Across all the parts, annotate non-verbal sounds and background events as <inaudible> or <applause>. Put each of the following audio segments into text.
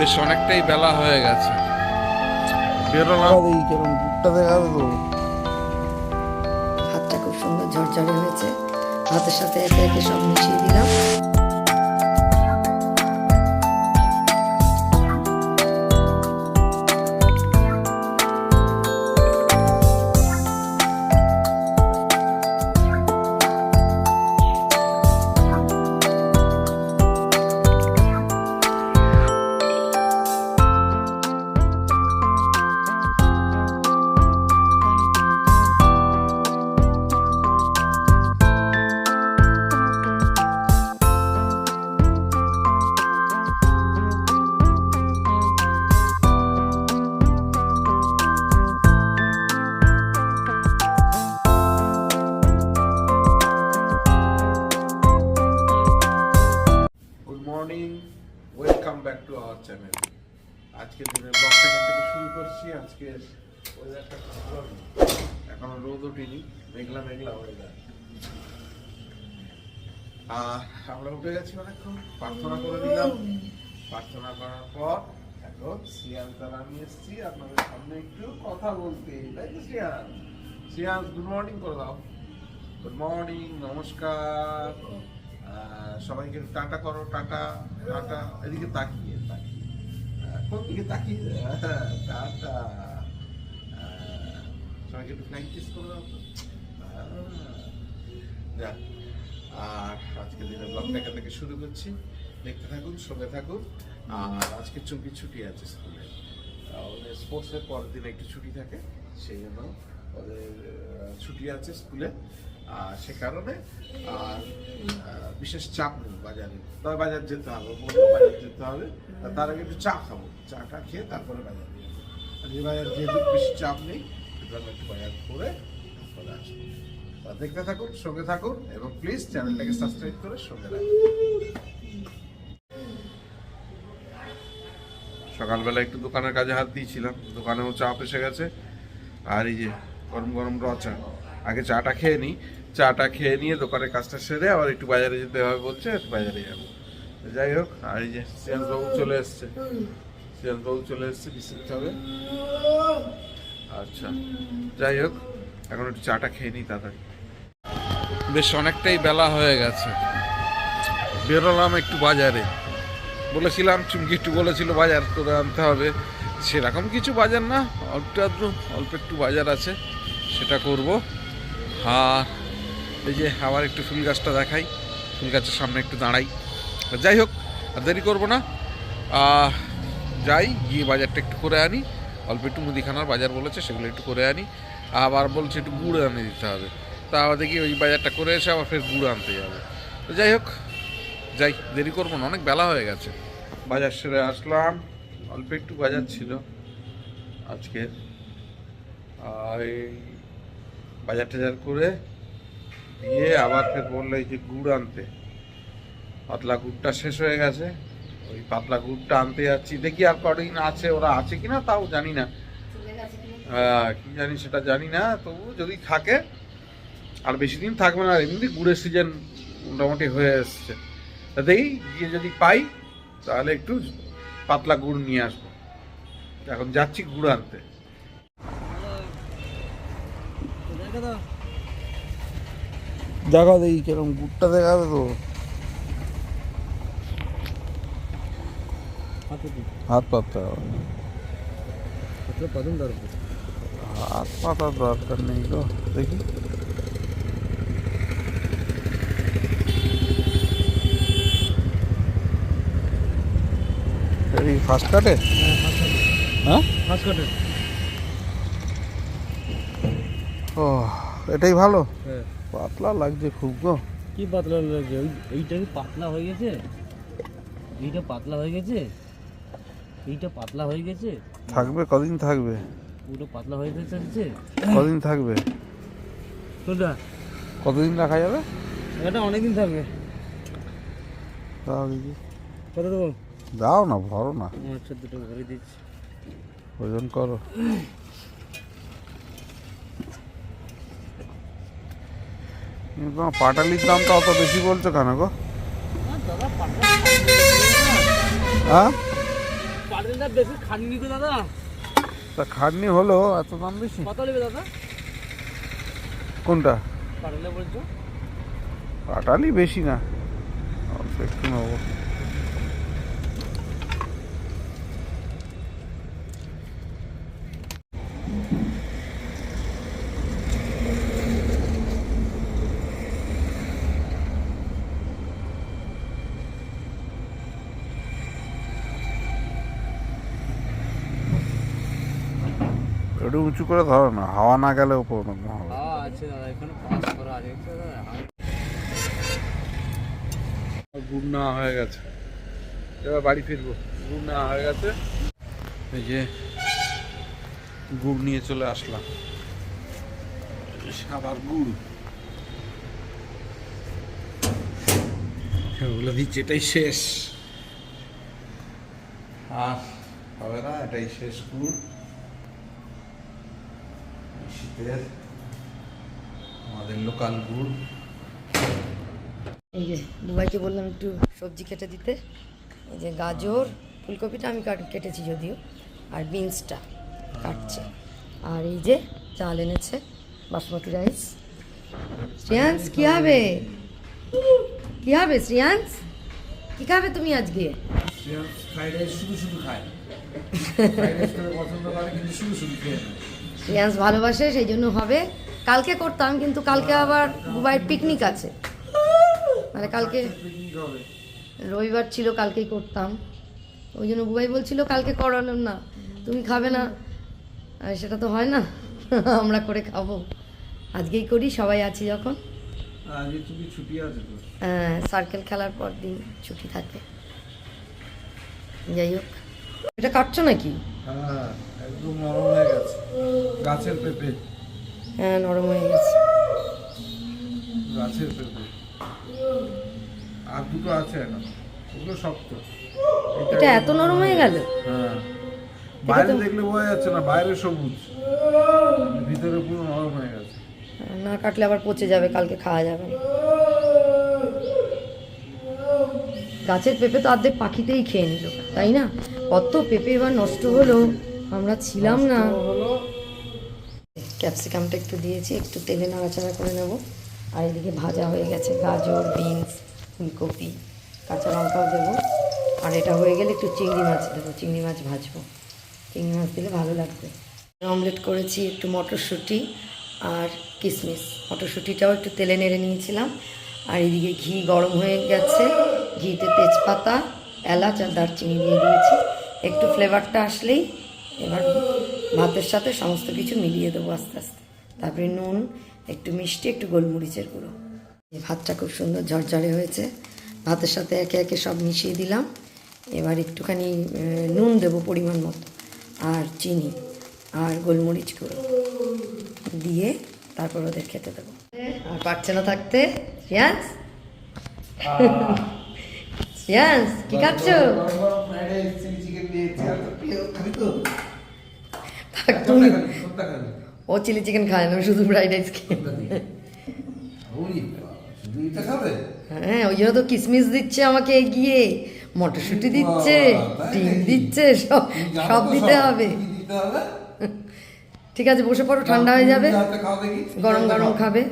বেশ অনেকটাই বেলা হয়ে গেছে। বেরোলাম হাতটা খুব সুন্দর ঝরঝরে হয়েছে। হাতের সাথে একে একে সব মিশিয়ে দিলাম। শুরু করছি। আজকে এখনও রোদ ওঠেনি, মেঘলা মেঘলা ওয়েদার আর আমরা উঠে গেছি অনেকক্ষণ, প্রার্থনা করে নিলাম। প্রার্থনা করার পর এখন সিয়ান তার আমি এসেছি, আপনাদের সামনে একটু কথা বলতে। তাই তো সিয়ান সিয়ান গুড মর্নিং করে দাও। গুড মর্নিং নমস্কার। সবাইকে টাটা করো, টাটা টাটা। এদিকে তাকিয়ে তাকিয়ে। কোন দিকে তাকিয়ে টাটা সবাইকে একটু ফ্লাইং কিস করে দাও আর আজকে দিনের ব্লগটা এখান থেকে শুরু করছি। দেখতে থাকুন, সঙ্গে থাকুন। আর আজকে চব্বিশ ছুটি আছে স্কুলে ওদের স্পোর্টসের পরের দিন একটু ছুটি থাকে, সেই জন্য ওদের ছুটি আছে স্কুলে সে কারণে আর বিশেষ চাপ নেই বাজারে। তবে বাজার যেতে হবে বাজার যেতে হবে। তার আগে একটু চা খাব। চাটা খেয়ে তারপরে বাজার আর যে বাজার যেহেতু বেশি চাপ নেই একটু বাজার করে তারপরে আসব। দেখতে থাকুন, সঙ্গে থাকুন, এবং প্লিজ চ্যানেলটাকে সাবস্ক্রাইব করে সঙ্গে রাখুন সকালবেলা একটু দোকানের কাজে হাত দিয়েছিলাম। দোকানেও চাপ এসে গেছে। আর এই যে গরম গরম র চা আগে চাটা খেয়ে নিই। চাটা খেয়ে নিয়ে দোকানের কাজটা সেরে আবার একটু বাজারে যেতে হবে বলছে বাজারে যাব। যাই হোক, আর এই যে সিয়ান বাবু চলে এসছে। সিয়ান বাবু চলে এসছে বিস্কুট হবে আচ্ছা যাই হোক, এখন একটু চাটা খেয়ে নিই তাড়াতাড়ি। বেশ অনেকটাই বেলা হয়ে গেছে। বেরোলাম একটু বাজারে। বলেছিলাম, চুমকি একটু বলেছিল, বাজার করে আনতে হবে। সেরকম কিছু বাজার না, অল্প আধটু অল্প একটু বাজার আছে, সেটা করব। আর এই যে আবার একটু ফুল গাছটা দেখাই, ফুল গাছের সামনে একটু দাঁড়াই। যাই হোক, আর দেরি করব না। যাই, গিয়ে বাজারটা একটু করে আনি। অল্প একটু মুদিখানার বাজার বলেছে, সেগুলো একটু করে আনি। আবার বলছে একটু গুড় আনিয়ে দিতে হবে। তা আবার দেখি ওই বাজারটা করে এসে আবার ফের গুড় আনতে যাবে। তো যাই হোক, যাই, দেরি করব না, অনেক বেলা হয়ে গেছে। বাজার সেরে আসলাম। অল্প একটু বাজার ছিল আজকে। আর এই বাজার টাজার করে দিয়ে আবার ফের বলল এই যে গুড় আনতে। পাতলা গুড়টা শেষ হয়ে গেছে। ওই পাতলা গুড়টা আনতে যাচ্ছি। দেখি আর কদিন আছে ওরা আছে কিনা তাও জানি না। হ্যাঁ, কি জানি সেটা জানি না। তবু যদি থাকে আর বেশি দিন থাকবে না এমনি গুড়ের সিজন মোটামুটি হয়ে এসছে। তা দেখি গিয়ে যদি পাই তাহলে একটু পাতলা গুড় নিয়ে আসব। এখন যাচ্ছি গুড় আনতে। দেখা দেখি কেরম দুধটা দেখাবে তো হাত পাততে হবে হাত পাতার দরকার নেই গো দেখি। ফার্স্ট কাটে হ্যাঁ ও এটাই ভালো। হ্যাঁ পাতলা লাগছে খুব গো। কি পাতলা লাগছে? এইটা কি পাতলা হয়ে গেছে? এইটা পাতলা হয়ে গেছে? এইটা পাতলা হয়ে গেছে? থাকবে কদিন থাকবে? পুরো পাতলা হয়ে গেছে কদিন থাকবে? কোনটা কতদিন রাখা যাবে? এটা অনেকদিন থাকবে। দাও দেখি। কত দেবো? দাও না ভরো না। আচ্ছা দুটো ভরে দিচ্ছি। ওজন করো কিন্তু তোমার পাটালির দামটা অত বেশি বলছো কেন গো? হ্যাঁ? তা খাটনি হলো, এত দাম বেশি? কোনটা? পাটালি বেশি না। একটু নেব। একটু উঁচু করে ধরো না হাওয়া না গেলে উপর হবে। হ্যাঁ আছে দাদা এখানে পাস করা আছে দেখছ দাদা গুড় নেওয়া হয়ে গেছে। এবার বাড়ি ফিরবো। গুড় নেওয়া হয়ে গেছে এই যে গুড় নিয়ে চলে আসলাম। সাবার গুড়। বলে দিচ্ছি এটাই শেষ। আর হবে না এটাই শেষ গুড়। শীতের আমাদের লোকাল গুড়। এই যে দুবাইকে বললাম একটু সবজি কেটে দিতে। এই যে গাজর ফুলকপিটা আমি কাট- কেটেছি যদিও আর বিনসটা কাটছে। আর এই যে চাল এনেছে বাসমতি রাইস। শ্রিয়াংশ কী হবে? কী হবে শ্রিয়াংশ? কী খাবে তুমি আজকে? শুধু শুধু খায়। <laughs> পছন্দ করে কিন্তু শুধু শুধু খেয়ে নেয় ভালোবাসে সেই জন্য হবে। কালকে করতাম কিন্তু কালকে আবার দুবাইয়ের পিকনিক আছে। মানে কালকে রবিবার ছিল কালকেই করতাম। ওই জন্য বুবাই বলছিল কালকে করালাম না তুমি খাবে না। আর সেটা তো হয় না <laughs> আমরা করে খাব। আজকেই করি সবাই আছি যখন। তো? সার্কেল খেলার পর দিন ছুটি থাকে। যাই হোক। এটা কাটছো নাকি? হ্যাঁ একদম নরম হয়ে গেছে। গাছের পেঁপে। হ্যাঁ নরম হয়ে গেছে। গাছের পেঁপে। আর দুটো আছে এখন। ওগুলো শক্ত। এটা এত নরম হয়ে গেল? হ্যাঁ। বাইরে দেখলে বোঝা যাচ্ছে না বাইরে সবুজ। ভিতরে পুরো নরম হয়ে গেছে। না কাটলে আবার পচে যাবে কালকে খাওয়া যাবে না। গাছের পেঁপে তো অর্ধেক পাখিতেই খেয়ে নিল তাই না? কত পেঁপে এবার নষ্ট হলো আমরা ছিলাম না। ক্যাপসিকামটা একটু দিয়েছি একটু তেলে নাড়াচাড়া করে নেব। আর এদিকে ভাজা হয়ে গেছে গাজর বিনস ফুলকপি কাঁচা লঙ্কাও দেবো। আর এটা হয়ে গেলে একটু চিংড়ি মাছ দেবো চিংড়ি মাছ ভাজবো। চিংড়ি মাছ দিলে ভালো লাগবে। অমলেট করেছি একটু মটরশুঁটি আর কিশমিশ মটরশুঁটিটাও একটু তেলে নেড়ে নিয়েছিলাম। আর এদিকে ঘি গরম হয়ে গেছে। ঘিতে তেজপাতা এলাচ আর দারচিনি দিয়ে দিয়েছি। একটু ফ্লেভারটা আসলেই এবার ভাতের সাথে সমস্ত কিছু মিলিয়ে দেবো আস্তে আস্তে। তারপরে নুন একটু মিষ্টি একটু গোলমরিচের গুঁড়ো। এই ভাতটা খুব সুন্দর ঝরঝরে হয়েছে। ভাতের সাথে একে একে সব মিশিয়ে দিলাম। এবার একটুখানি নুন দেবো পরিমাণ মতো আর চিনি আর গোলমরিচ গুঁড়ো দিয়ে তারপর ওদের খেতে দেবো। আর পারছে না থাকতে? শ্রিয়াংশ শ্রিয়াংশ কি খাচ্ছ থাক তুমি ও চিলি চিকেন খায় না শুধু ফ্রাইড রাইস খেয়ে। হ্যাঁ ওই জন্য তো কিশমিশ দিচ্ছে আমাকে এগিয়ে মটরশুঁটি দিচ্ছে ডিম দিচ্ছে সব সব দিতে হবে। ঠিক আছে বসে পড়ো ঠান্ডা হয়ে যাবে। গরম গরম খাবে।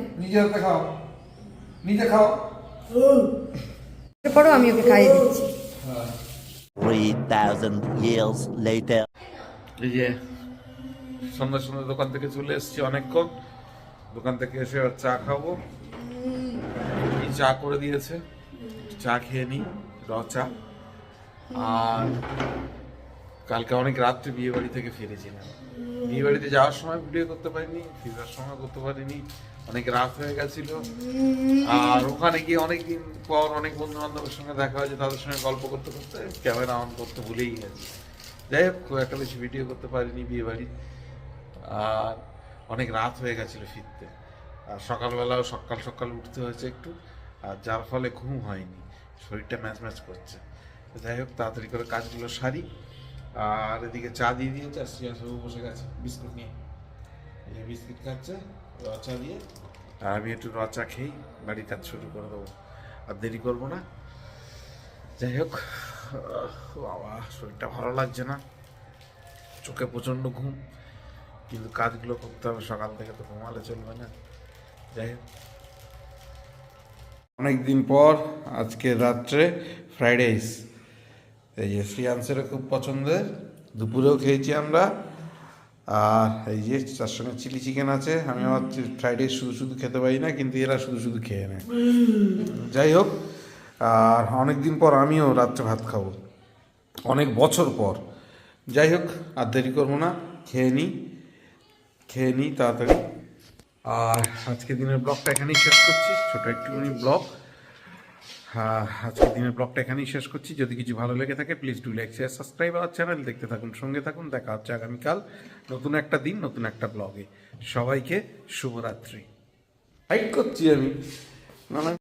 নিজে খাও। পড়ো আমি ওকে খাইয়ে দিচ্ছি। 3,000 years later. সন্ধ্যা সন্ধ্যা দোকান থেকে চলে এসেছি অনেকক্ষণ। দোকান থেকে এসে চা খাব। চা করে দিয়েছে। চা খেয়ে নিই, র চা। আর কালকে অনেক রাত্রে বিয়ে বাড়ি থেকে ফিরেছিলাম। বিয়ে বাড়িতে যাওয়ার সময় ভিডিও করতে পারিনি ফিরার সময় করতে পারিনি। অনেক রাত হয়ে গেছিল। আর ওখানে গিয়ে অনেকদিন পর অনেক বন্ধু বান্ধবের সঙ্গে দেখা হয়েছে, তাদের সঙ্গে গল্প করতে করতে। ক্যামেরা অন করতে ভুলেই গেছি। যাই হোক, খুব একটা বেশি ভিডিও করতে পারিনি বিয়ে বাড়ি আর অনেক রাত হয়ে গেছিল ফিরতে। আর সকালবেলাও সকাল সকাল উঠতে হয়েছে একটু, আর যার ফলে ঘুম হয়নি। শরীরটা ম্যাচ ম্যাচ করছে। যাই হোক, তাড়াতাড়ি করে কাজগুলো সারি। আর এদিকে চা দিয়ে দিয়েছে আর শ্রিয়া সবু বসে গেছে, বিস্কুট নিয়ে। এই বিস্কিট খাচ্ছে রচা দিয়ে। আর আমি একটু রচা খেয়েই বাড়ির কাজ শুরু করে দেবো। আর দেরি করব না। যাই হোক বাবা, শরীরটা ভালো লাগছে না। চোখে প্রচণ্ড ঘুম। কিন্তু কাজগুলো করতে হবে, সকাল থেকে তো ঘুমালে চলবে না। যাই হোক। অনেকদিন পর আজকে রাত্রে ফ্রাইড রাইস। এই যে শ্রিয়াংসেরও খুব পছন্দের, দুপুরেও খেয়েছি আমরা। আর এই যে তার সঙ্গে চিলি চিকেন আছে, আমি আমার ফ্রাইড রাইস শুধু শুধু খেতে পারি না, কিন্তু এরা শুধু শুধু খেয়ে নেয়। যাই হোক, আর অনেক দিন পর আমিও রাত্রে ভাত খাব। অনেক বছর পর। যাই হোক, আর দেরি করব না, খেয়ে নিই খেয়ে নিই তাড়াতাড়ি। আর আজকের দিনের ব্লগটা এখানেই শেষ করছি। ছোট একটুখানি ব্লগ। হ্যাঁ আজকে দিনের ব্লগটা এখানেই শেষ করছি। যদি কিছু ভালো লেগে থাকে please do like share subscribe আমার চ্যানেল দেখতে থাকুন, সঙ্গে থাকুন। দেখা হচ্ছে আগামীকাল নতুন একটা দিন, নতুন একটা ব্লগে। সবাইকে শুভরাত্রি। হাইট করছি আমি। না না